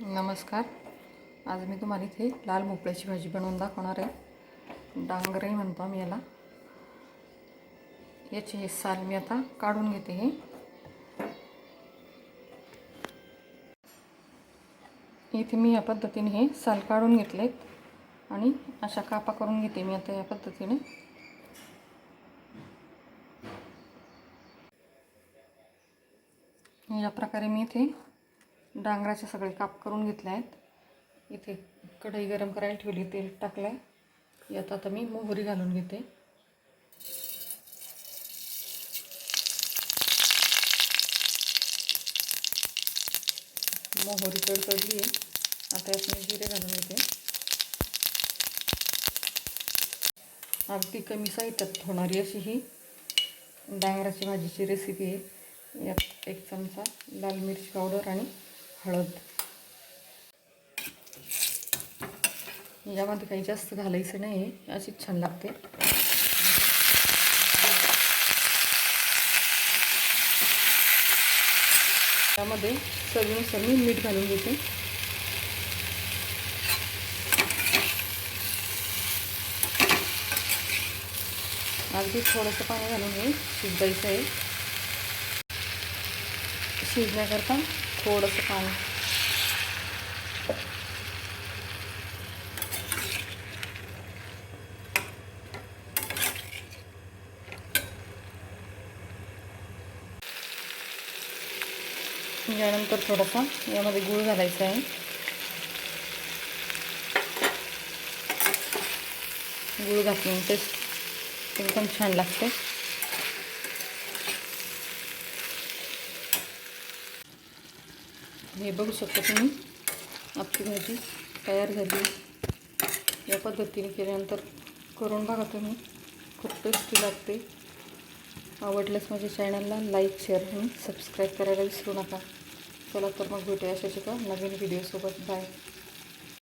नमस्कार. आज मी तुम्हाला इथे लाल भोपळ्याची भाजी बनवून दाखवणार आहे. डांगरे म्हणतो आम्ही याला. याची हे साल मी आता काढून घेते हे. इथे मी या पद्धतीने हे साल काढून घेतलेत आणि अशा कापा करून घेते मी आता या पद्धतीने. या प्रकारे मी इथे डांगराचे सगळे काप करून घेतले आहेत. इथे कढई गरम करायला ठेवली तेल टाकलं आहे यात आता मी मोहरी घालून घेते. मोहरी तडतडली आहे. आता यात मी जिरे घालून घेते. अगदी कमी साहित्यात होणारी अशी ही डांगराची भाजीची रेसिपी आहे. यात एक चमचा लाल मिरची पावडर आणि हळद. यामध्ये काही जास्त घालायचं नाही अशीच छान लागते. त्यामध्ये चवीनुसार मी मीठ घालून घेते. अगदी थोडंसं पाणी घालून हे शिजवायचं आहे. शिजण्याकरता थोडंसं पाणी यानंतर थोडासा यामध्ये गूळ घालायचा आहे गूळ घातल्याने टेस्ट एकदम छान लागते हे बघू शकता तुम्ही. आपली भाजी तयार झाली. या पद्धतीने केल्यानंतर करून बघा तुम्ही. खूप टेस्टी लागते. आवडल्यास माझ्या चॅनलला लाईक शेअर आणि सबस्क्राईब करायला विसरू नका. चला तर मग भेटूया अशाच एका नवीन व्हिडिओसोबत बाय